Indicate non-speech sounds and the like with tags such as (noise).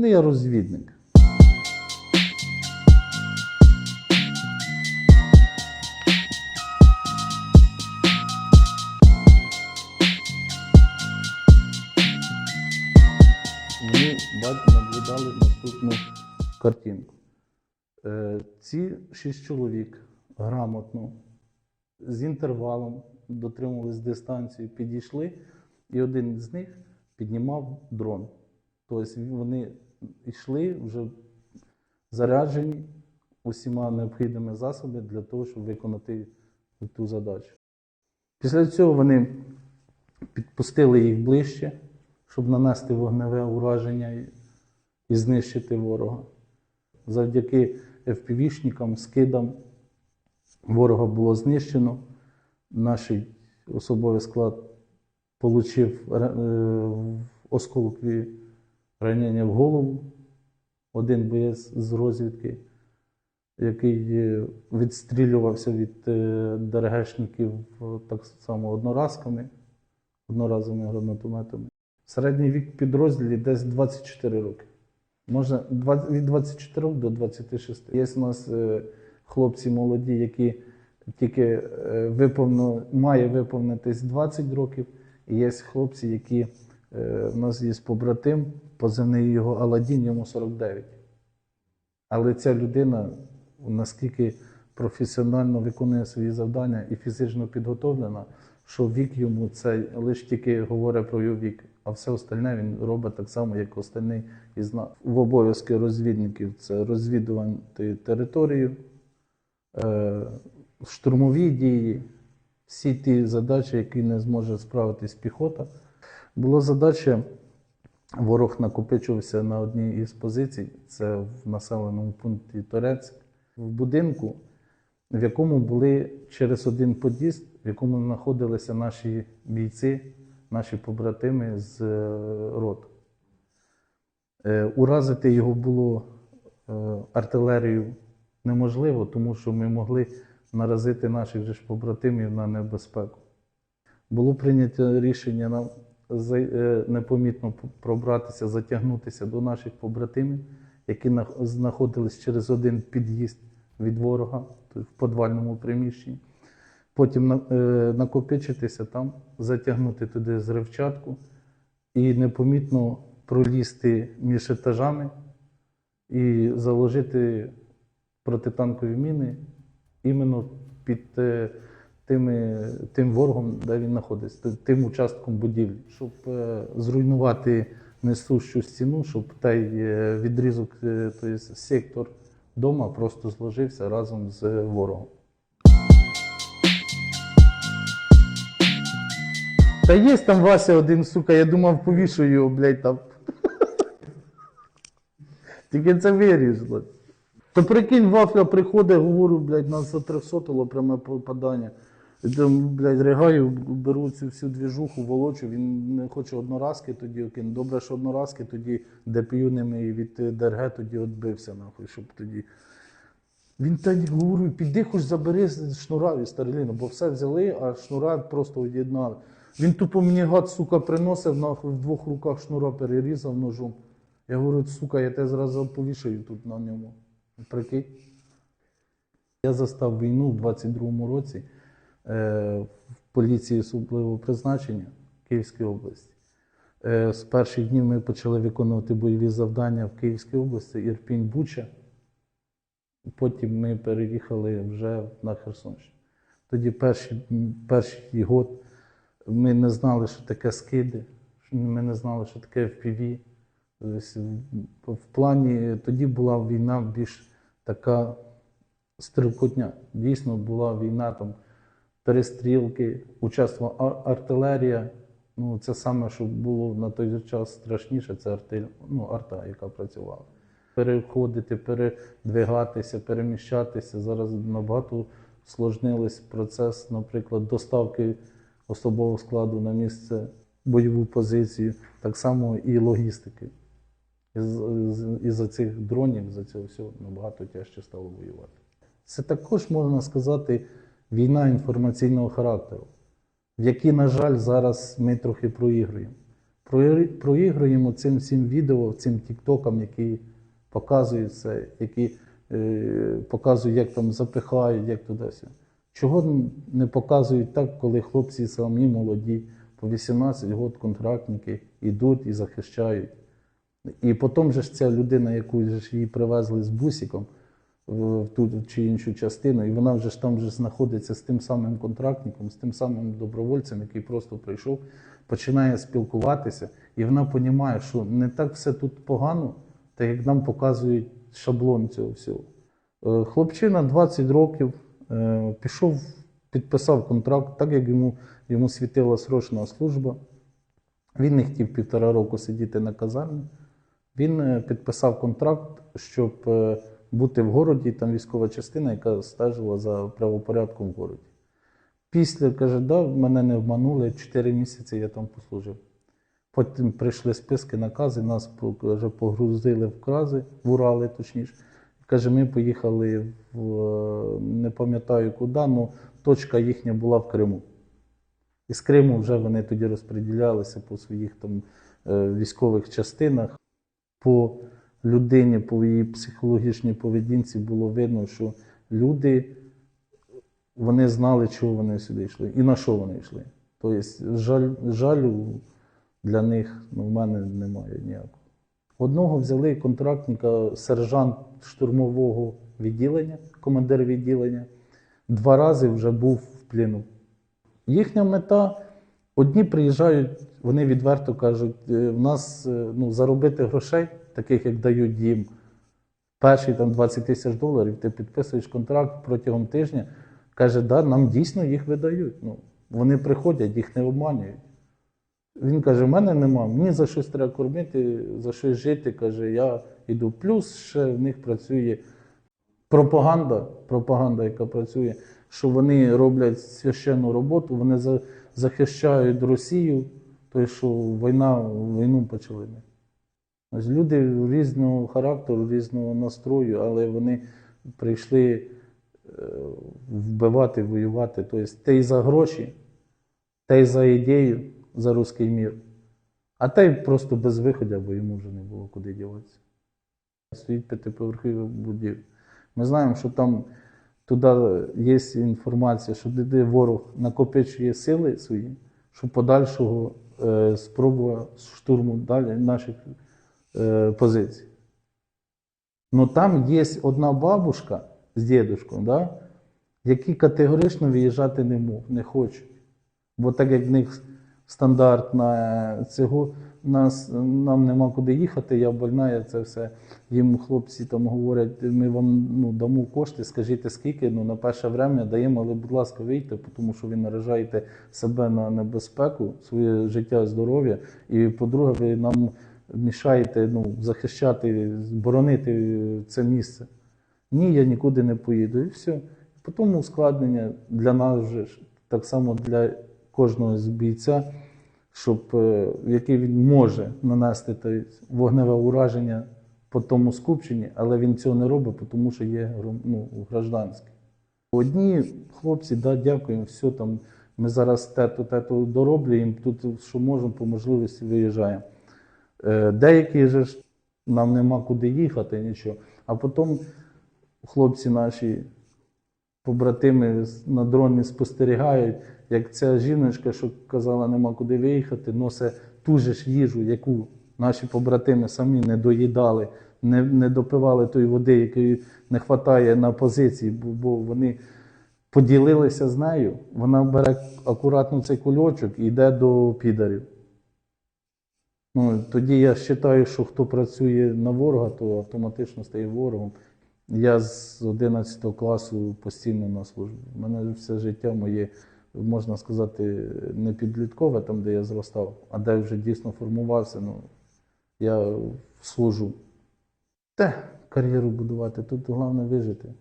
Ну, я розвідник. Бачимо, наблюдали наступну картинку. Е, Ці шість чоловік грамотно, з інтервалом дотримувались дистанції, підійшли, і один з них піднімав дрон. Тобто вони йшли вже заряджені усіма необхідними засобами для того, щоб виконати ту задачу. Після цього вони підпустили їх ближче, щоб нанести вогневе ураження і- знищити ворога. Завдяки FPV-шникам, скидам ворога було знищено. Наш особовий склад отримав осколкові ранення в голову. Один боєць з розвідки, який е, відстрілювався від е, ДРГшників е, так само одноразками, одноразовими гранатометами. Середній вік підрозділів десь 24 роки. Можна від 24 до 26. Є у нас хлопці молоді, які тільки виповно, має виповнитись 20 років. І є хлопці, які е, в нас є побратим, позивний його Аладдін, йому 49. Але ця людина наскільки професіонально виконує свої завдання і фізично підготовлена, що вік йому це лише тільки говорить про його вік, а все остальне він робить так само, як остальний із нас. В обов'язки розвідників це розвідувати територію, е, штурмові дії, всі ті задачі, які не зможе справитись піхота. Була задача Ворог накопичувався на одній із позицій, це в населеному пункті Торецьк, в будинку, в якому були через один под'їзд, в якому знаходилися наші бійці, наші побратими з е, рот. Е, Уразити його було е, артилерією неможливо, тому що ми могли наразити наших же ж побратимів на небезпеку. Було прийнято рішення нам непомітно пробратися, затягнутися до наших побратимів, які знаходились через один під'їзд від ворога в подвальному приміщенні. Потім е, накопичитися там, затягнути туди зривчатку і непомітно пролізти між етажами і заложити протитанкові міни іменно під е, тими, тим ворогом, де він знаходиться, тим участком будівлі, щоб е, зруйнувати несущу стіну, щоб той е, відрізок, тобто сектор дома просто зложився разом з ворогом. Та є там Вася один, сука, я думав, повішу його, блядь, там. (laughs) Тільки це вирізало. То прикинь, Вафля приходить, говорю, блядь, нас за 300 пряме попадання. Там, блядь, ригаю, беру цю всю двіжуху, волочу, він не хоче одноразки тоді окинути. Добре, що одноразки тоді ДПЮ ними і від ДРГ тоді відбився, нахуй, щоб тоді. Він тоді говорю, піди хоч забери шнура від Старліна, бо все взяли, а шнура просто від'єднали. Він тупо мені гад, сука, приносив, нахуй в двох руках шнура перерізав ножом. Я говорю, сука, я тебе зразу повішаю тут на ньому. Прикинь. Я застав війну в 22-му році в поліції особливого призначення Київської області. Е, з перших днів ми почали виконувати бойові завдання в Київській області, Ірпінь Буча. Потім ми переїхали вже на Херсонщину. Тоді перший, перший год ми не знали, що таке скиди, ми не знали, що таке FPV. В плані тоді була війна більш така стрілкотня. Дійсно була війна, там перестрілки, участвувала артилерія. Ну, це саме, що було на той час страшніше, це артиль... ну, арта, яка працювала. Переходити, передвигатися, переміщатися. Зараз набагато сложнились процес, наприклад, доставки особового складу на місце бойову позицію, так само і логістики. Із-за цих дронів, за цього всього набагато тяжче стало воювати. Це також можна сказати війна інформаційного характеру, в якій, на жаль, зараз ми трохи проігруємо. Проігруємо цим всім відео, цим тіктокам, які показують це, які е, показують, як там запихають, як туди все. Чого не показують так, коли хлопці самі молоді, по 18 років контрактники йдуть і захищають. І потім же ж ця людина, яку ж її привезли з бусиком в ту чи іншу частину, і вона вже ж там вже знаходиться з тим самим контрактником, з тим самим добровольцем, який просто прийшов, починає спілкуватися, і вона розуміє, що не так все тут погано, так як нам показують шаблон цього всього. Е, Хлопчина 20 років е, пішов, підписав контракт, так як йому, йому світила срочна служба. Він не хотів півтора року сидіти на казармі. Він е, підписав контракт, щоб бути в городі, там військова частина, яка стежила за правопорядком в городі. Після каже, да, мене не обманули, 4 місяці я там послужив. Потім прийшли списки, накази, нас каже, погрузили в крази, в Урали, точніше. Каже, ми поїхали в не пам'ятаю куди, але точка їхня була в Криму. І з Криму вже вони тоді розподілялися по своїх там е, військових частинах. По людині, по її психологічній поведінці було видно, що люди вони знали, чого вони сюди йшли і на що вони йшли. Тобто, жаль, жалю для них ну, в мене немає ніякого. Одного взяли контрактника, сержант штурмового відділення, командир відділення. Два рази вже був в пліну. Їхня мета одні приїжджають, вони відверто кажуть, «Е, в нас е, ну, заробити грошей, таких як дають їм, перший там 20 тисяч доларів, ти підписуєш контракт протягом тижня. Каже, да, нам дійсно їх видають. Ну, вони приходять, їх не обманюють. Він каже: в мене нема, мені за щось треба кормити, за щось жити. Каже, я йду. Плюс ще в них працює пропаганда, пропаганда, яка працює, що вони роблять священну роботу, вони захищають Росію, то що війна, війну почали. Ось люди різного характеру, різного настрою, але вони прийшли е, вбивати, воювати. Тобто те й за гроші, те й за ідею, за руський мір. А те й просто без виходу, бо йому вже не було куди діватися. Стоїть п'ятиповерхові будівлі. Ми знаємо, що там туди є інформація, що де ворог накопичує сили свої, щоб подальшого е, спроба штурму далі наших е, позицій. Ну там є одна бабушка з дідушком, да, які категорично виїжджати не, мог, не хочуть. Бо так як в них стандартна цього, нас, нам нема куди їхати, я больна, я це все. Їм хлопці там говорять, ми вам ну, дамо кошти, скажіть скільки, ну на перше время даємо, але, будь ласка, вийте, тому що ви наражаєте себе на небезпеку, своє життя, здоров'я. І по-друге, ви нам мішаєте ну, захищати, боронити це місце. Ні, я нікуди не поїду. І все. Потім ускладнення для нас же ж, так само для кожного з бійця, щоб, е, який він може нанести той вогневе ураження по тому скупченні, але він цього не робить, тому що є ну, гражданський. Одні хлопці, да, дякуємо, все там. Ми зараз те-то, те-то дороблюємо, тут що можемо, по можливості виїжджаємо. Е, Деякі ж нам нема куди їхати, нічого. А потім хлопці наші побратими на дроні спостерігають, як ця жіночка, що казала, нема куди виїхати, носить ту же ж їжу, яку наші побратими самі не доїдали, не, не допивали тої води, якої не вистачає на позиції, бо, бо вони поділилися з нею. Вона бере акуратно цей кульочок і йде до підарів. Ну, тоді я вважаю, що хто працює на ворога, то автоматично стає ворогом. Я з 11 класу постійно на службі. У мене все життя моє, можна сказати, не підліткове, там, де я зростав, а де вже дійсно формувався. Ну, я служу. Те, кар'єру будувати, тут головне вижити.